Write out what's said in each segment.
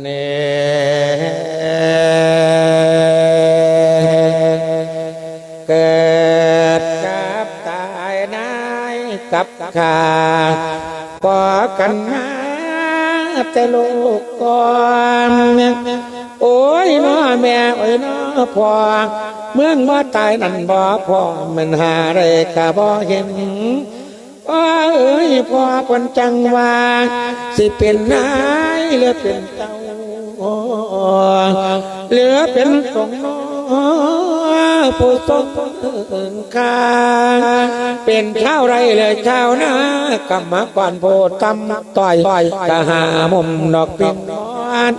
เนเกิดกับตายนายกับขาก็กันมาแต่ลูกก่อนโอ้ยน้อแม่โอ้ยน้อพ่อเมืองบ่ตายนั่นบ่พ่อมันหาอะไรก็บ่เห็น ว่าเอ้ยพ่อคนจังว่าสิเป็นนายหรือเป็นเจ้าเหลือเป็นสงน้อผู้ทรงคาเป็นชาวไรเลยชาวนากรรมกรโพตำต่อยกะหามุมดอกปิงนอน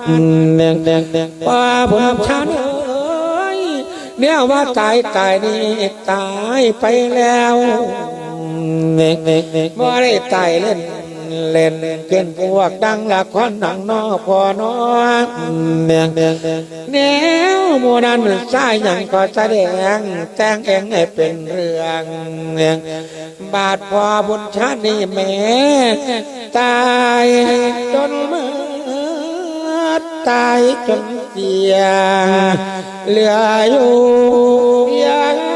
เนียงเนียงเนียงว่าผลฉันเอ้ยเนี่ยว่าตายตายนี่ตายไปแล้ว บ่ได้ตายเล่นเล่นเกินพวกดังละครหนังนอพอนอเนียงเนียงแนวโมนันสายหยังก็แสดงแต่งเองให้เป็นเรื่องเนียงบาดพอบุญชาตินี่แม่ตายจนมืดตายจนเกียเหลืออยู่เพียง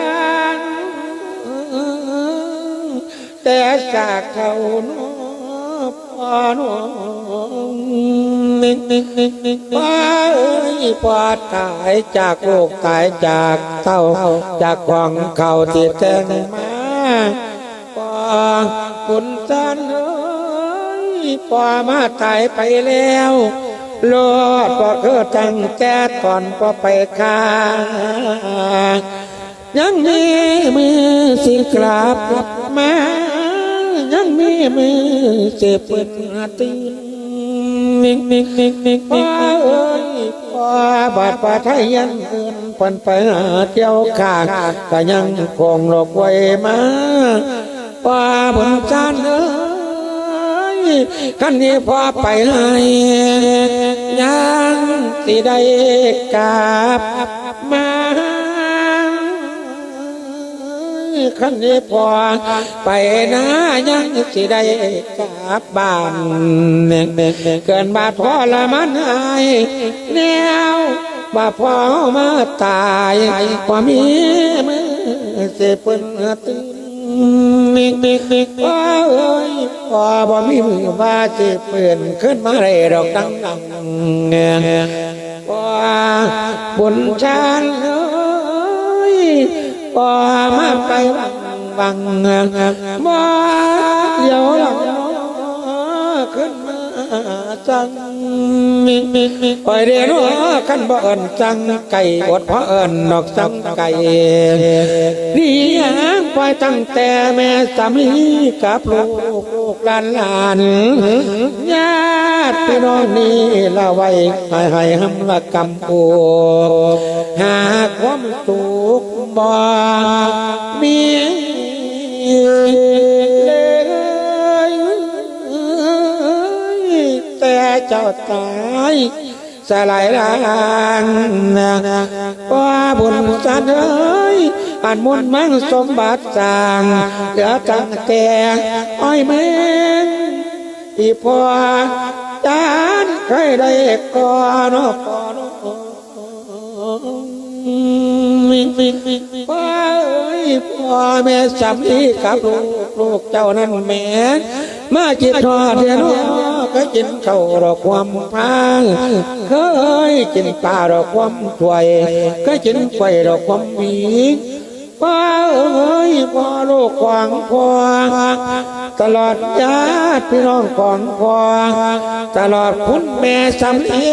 แต่จากเขาน้พอน้นิกนิกนิกนิกป้าเอ้ยปอดตายจากโลกตายจากเต้าจากของเขาที่แจ้งมาปอบุญจันเอ้ยปอมาตายไปแล้วโลดปอคือตั้งแต่ตอนปอไปค้ายังมีมือสิกลับมา ยังมีมือสิเปิดตีนิกนิกนิกนิกนิกเอ้ยป้าบาดป่าไทยยันเอินปันไปหาเที่ยวข้างก็ยังคงหลบไว้มาป้าบนจานเอ้ยกันนี้พอไปให้ยังสิได้กลับมา ขันนี้พอไปนะยังสิได้กลับบ้านเกินบาดพอละมันหายแนวบาดพอมาตายพอมีมือเสียเปิ้นตื่นนิกนิกนิกว่าเอ้ยพอบ่มีมือว่าสิเปิ้นขึ้นมาได้ดอกดังดังว่าบุญชาญเอ้ย บ่มาไปวังวังมาเดี๋ยวหลังขึ้นมาจังไปเรียนว่าขันบ่เอินจังไก่อดเพราะเอินดอกจังไก่นี่ฮะ ยังไปตั้งแต่แม่สามีกับลูกลูกหลานหลานญาติพี่น้องนี่ละไว้ให้ให้หำละกำปูหาความสุขบ่มีเลยแต่เจ้าตายสลายลางว่าบุญจันเอ้ย อันมุนมั่งสมบัติสาง เหลือตั้งแต่อ้อยแมงอีพอจานใครได้ก่อนก่อนพ่อเอ้ยพ่อแม่สามีกับลูกลูกเจ้านั้นแม่มาจิตทอดเดียวก็กินเท่าดอกความพังเคยกินปลาดอกความถวยก็กินไฟดอกความมี พ่อเอ้ยพ่อลูกขวางพ่อตลอดญาติพี่น้องของพ่อตลอดคุณแม่สามี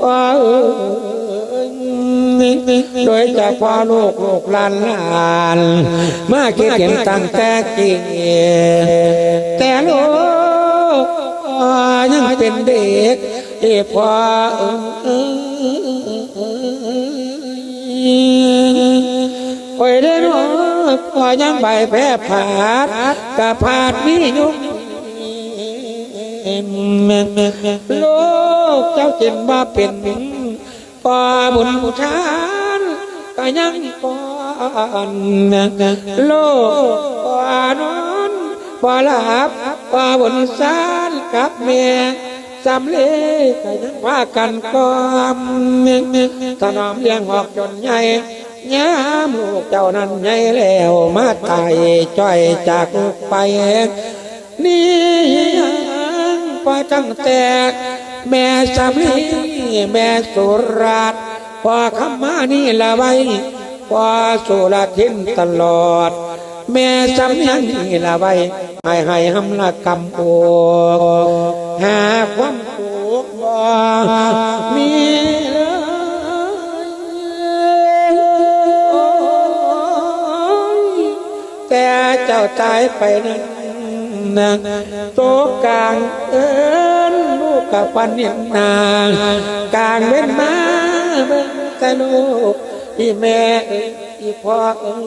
พ่อเอ้ยโดยจะพ่อลูกลูกหลานหลานมาคิดเห็นตั้งแต่กี่แต่ลูกยังเป็นเด็กเอพอ โอ้ยเด้อพอยังใบแพ้ผาดกะผาดมียุกลูกเจ้าเจินว่าเป็นปอบุญชานก็ยังปอนโลกปอนอนปอหลับปอบุญสานกับเมียสำเร็จก็ยังว่ากันก็ถนอมเลี้ยงออกจนใหญ่ ยามลูกเจ้านั้นใหญ่แล้วมาตายจ้อยจากไป นี่ยังพอตั้งแต่แม่สามีแม่สุราษฎร์พอคำมานี่ละไว้พอสุรทินตลอด แม่สามีนี่ละไว้ให้ให้หำละกำโอกหาความถูกบ่ ตายไปนั้นนางโตกลางเอินลูกกับปันเนี่ยนางกลางเว้นมาเบิ่งแต่ลูกอีแม่อีพ่อเออ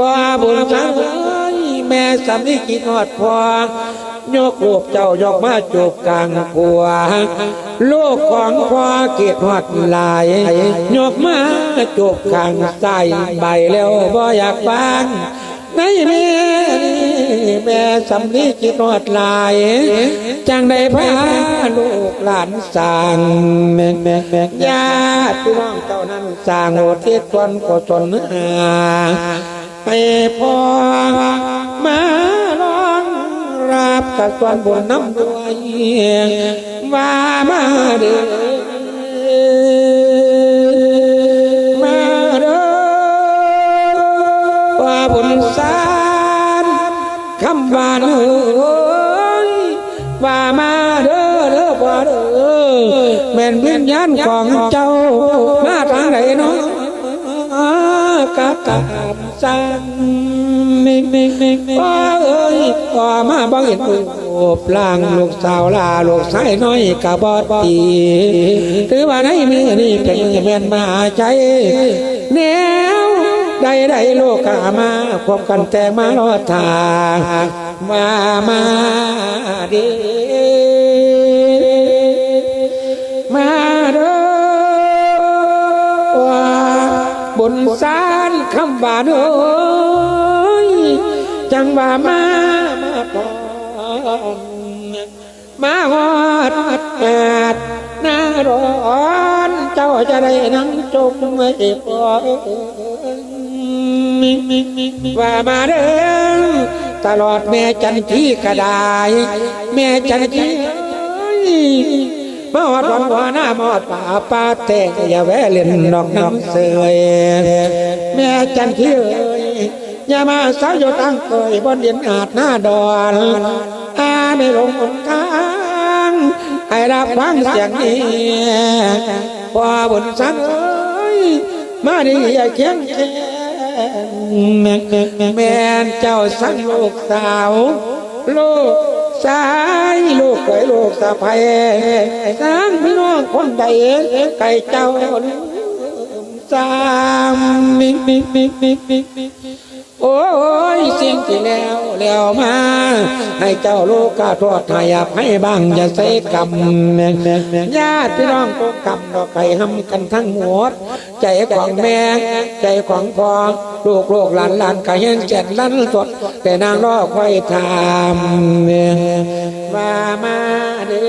พ่อบุญสังเอ้ยแม่สามีกินหอดพ่อ ยกลูกเจ้ายกมาจูบกลางผัวลูกของพ่อเกียรติหอดลายยกมาจูบกลางใส่ใบแล้วบ่อยากฟังในแม่แม่สำลีกินหอดลาย จังได้พาลูกหลานสร้างแม่แม่แม่ญาติพี่น้องเจ้านั้นสร้างโอทิศวนกุศลหาให้พ่อมา รับกับส่วนบุญน้ำด้วยว่ามาเด้อมาเด้อว่าบุญสารคำว่าเอ้ยว่ามาเด้อเด้อว่าเด้อแม่นวิญญาณของเจ้ามาทางไหนเนาะกะกะสัน มิมิมิว่าเอ้ยว่ามาบังเห็นรูปร่างลูกสาวลาลูกชายน้อยกะบอดตีถือว่าในมือนี่เป็นแม่นมาใจแนวได้ได้โลกามาพบกันแต่มารอทางมามาเดีมาเด้อว่าบนสารคำว่าเด้อ จังว่ามามาพร้อมมาฮอดแอดหน้าร้อนเจ้าจะได้นั่งจมไว้พอว่ามาเด้อตลอดแม่จันทีก็ได้แม่จันทีมาวัดวันวาหน้ามอดป่าป้าแต่อย่าแวะเล่นนอกน้ำเสยแม่จันทีเอ้ย อย่ามาสาวอยู่ตั้งเกยบนเดียนอาจหน้าดอนอาไม่ลงองกลางให้รับฟังเสียงนี้พอบุญสังเอ้ยมาดีอย่าเคียงแค่แม่แม่เจ้าสั่งลูกสาวลูกชายลูกเขยลูกสะใภ้สั่งพี่น้องคนใดไก่เจ้าสามมิมิมิมิมิ โอ้ยสิ่งที่แล้วแล้วมา ให้เจ้าลูกกาทอดทายาให้บ้างอย่าใส่กรรมญาติพี่น้องก็กรรมดอกไก่ห้ำกันทั้งหมด ใจของแม่ ใจของพ่อลูกลูกหลานหลานก็ยังเจ็ดลันสด แต่นางรอคอยทำว่ามาเด้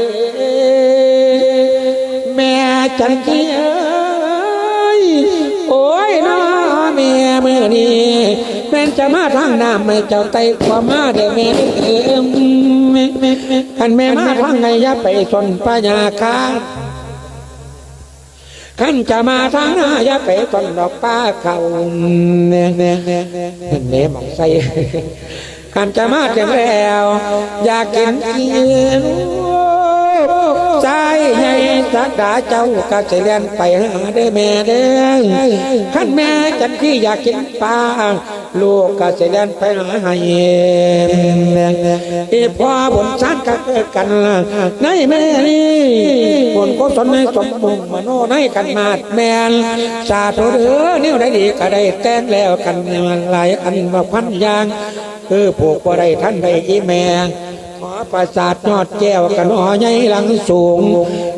แม่จันทีเอ้ยโอ้ยน้อแม่เมื่อนี้ แม่นจะมาทางน้ำไม่เจ้าไต่ความมาเด้อแม่เอ้มคันแม่มาทางไงย่าไปสนปัญญาคาขันจะมาทางหน้าย่าไปตอนดอกป้าเขาเนี่ยเนี่ยเนี่ยเนี่ยเนี่ยมองใส่ขันจะมาถึงแล้ว อยากกินกินใจใหญ่สักดาเจ้าก็จะเลียนไปหาได้แม่เด้อขันแม่จันที่อยากกินปลา ลูกก็จะเลียนไปหาให้อีพ่อบนชั้นก็เกิดกันในแม่นี่บนก็สนในสมมุงมโนในกันมาดแมนสาธุเด้อนิ้วได้ดีก็ได้แต่งแล้วกันหลายอันมาพันยาง คือผูกบ่ได้ท่านใดอีแมง ประสาทยอดแก้วกันหอใหญ่หลังสูง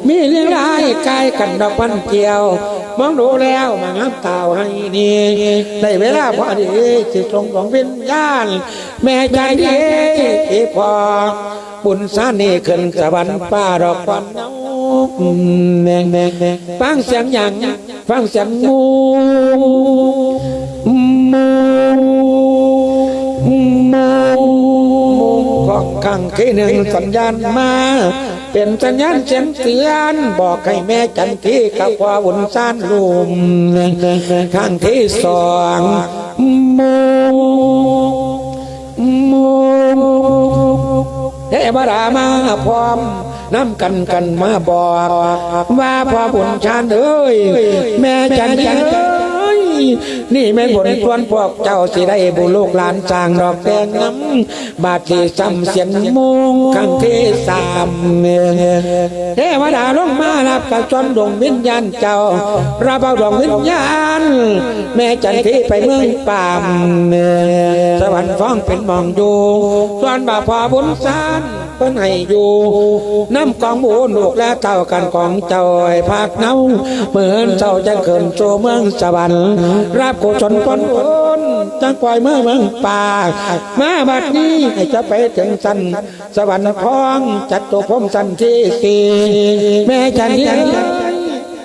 มีเลี้ยงรายกายกันดอกพันเกี่ยว มองดูแล้วมางับเต่าให้นี่ได้เวลาพอดีสิทรงของวิญญาณแม่ใจดีที่พอบุญสานี่ขึ้นสวรรค์ป้าดอกควันเนาแม่แม่แม่ฟังเสียงอย่างฟังเสียงงู ของขังที่หนึ่งสัญญาณมา เป็นสัญญาณเสียงเตือนบอกให้แม่จันทีกับว่าบุญสานลุมข้างที่สองมูมูเทวดามาพร้อมน้ำกันกันมาบอก ว่าพ่อบุญชาญเอ้ย แม่จันจั นี่แม่นบุญชวนพวกเจ้าสิได้บุลูกหลานสร้างดอกแดงน้ำบาดที่ซ้ำเสียงมุงขังที่สามเทวดาลงมารับกระชอนดวงวิญญาณเจ้ารับเอาดวงวิญญาณ แม่จันทีไปเมืองป่ามสวรรค์ฟ้องเป็นมองอยู่ส่วนบาพอบุญสานเพิ่นให้อยู่น้ำกองหมูลูกและเต่ากันของเจ้าไอ้ภาคเนาเหมือนเจ้าจะเขินโจเมืองสวรรค์รับโกุศลผลผลจังปล่อยเมื่อเมืองป่ามาบัดนี้ให้จะไปถึงสันสวรรค์พ้องจัดตัวพมสันที่สี่แม่จันที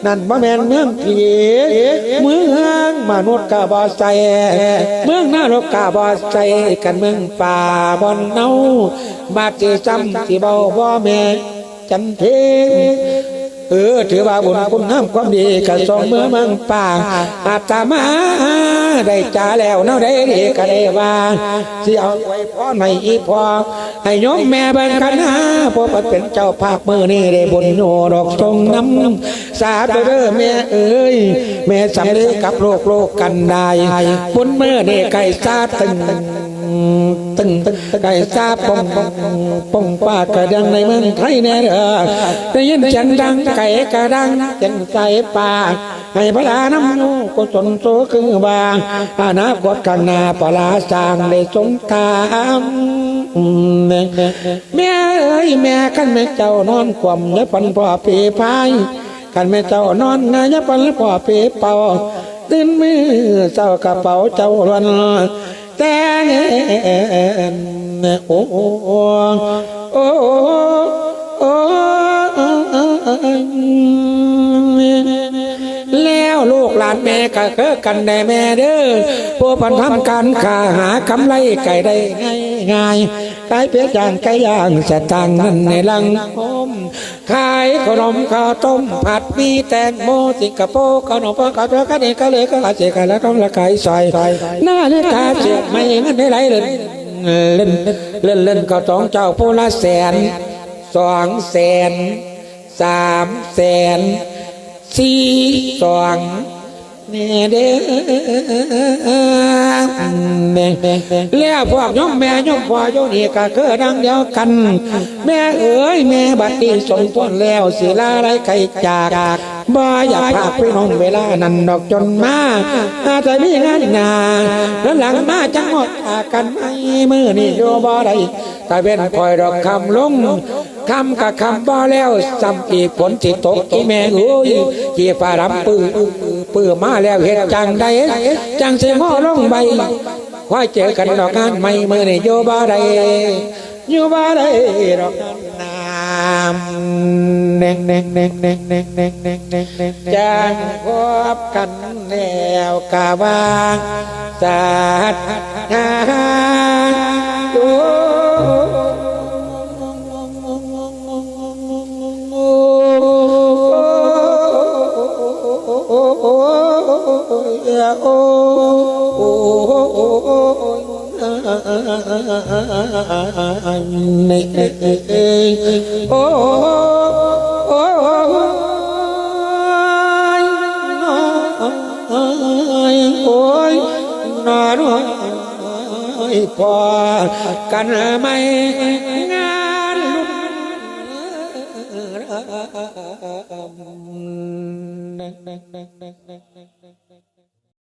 นั่นบ่แม่นเมืองผีเมืองมนุษย์กาบอใจเมืองนรกกาบอใจกันเมืองป่าบอนเนาบาดสิจำสิเบาบ่แม่จันเพ เออ ถือว่าบุญคุณน้ำความดีกับสองเมื่อเมืองป่าอาตมา ได้จ่าแล้วเนาได้ดีก็ได้ว่าสิเอาไว้พ่อในอีพอให้ยมแม่เบิ่งกันนะเพราะเป็นเจ้าภาคมือนี่ได้บุญโนดอกทรงน้ำ สาเด้อแม่เอ้ยแม่สำเร็จกับโลกโลกกันได้บุญเมื่อเด็กไก่ซาตึงตึงตึงไก่ซาปงปงปงป้ากระดังในเมืองไทยแน่เด้อได้ยินเสียงดังไก่กระดังเสียงไก่ป่าให้พระลาน้ำนูกุศลโสคือบางอนาคตข้างหน้าปลาสร้างได้สงตามแม่แม่เอ้ยแม่กันแม่เจ้านอนความและปันพ่อปีพาย กันแม่เจ้านอนงายปันพ่อเปเป่าตื่นมือเจ้ากระเป๋าเจ้าลวนแต่เงินโอ้โอ้โอ้โอ้ กหลานแม่ก็เคือกันแน่แม่เด้อผู้พันทำการค้าหากำไรไก่ได้ง่ายง่ายขายเปียกย่างไก่ย่างสตางนั่นในลังคมขายขนมข้าวต้มผัดมีแตงโมสิงคโปร์ขนมปังกาเปกันเองก็เลยก็อาเจกันแล้วต้องละขายซอยหน้าเล็กกาเจ็บไม่เงินได้ไหลเลยเล่นเล่นเล่นก็ต้องเจ้าผู้ละแสนสองแสนสามแสนสี่สอง แม่เด้แล้วพวกย่อมแม่ย่อมพ่อโยนี่ก็คือดังเดียวกัน แม่เอ๋ยแม่บัดนี้สมควรแล้วสิลาไรใครจาก บ่อยากพาพี่น้องเวลานั้นดอกจนมาอาจจะมีงานงานแล้วหลังมาจังหมดอากันไม่มือนี่โยบ่ได้แต่เป็นคอยดอกคำลงคำกับคำบ่แล้วซ้ำอีกผลสิตกที่แม่เอ้ยกี่ฟ้ารำปื้อปื้อมาแล้วเห็ดจังใดจังเสียงอลงใบค่อยเจอกันดอกงานไม่มือนี่โยบ่ได้โยบ่ได้ดอกน้ำแนงแนงแนงแนงแนงแนงแนงแนงแนงจังพบกันแล้วกะวางสัตหาโยพอ กันไหมงานลุ่น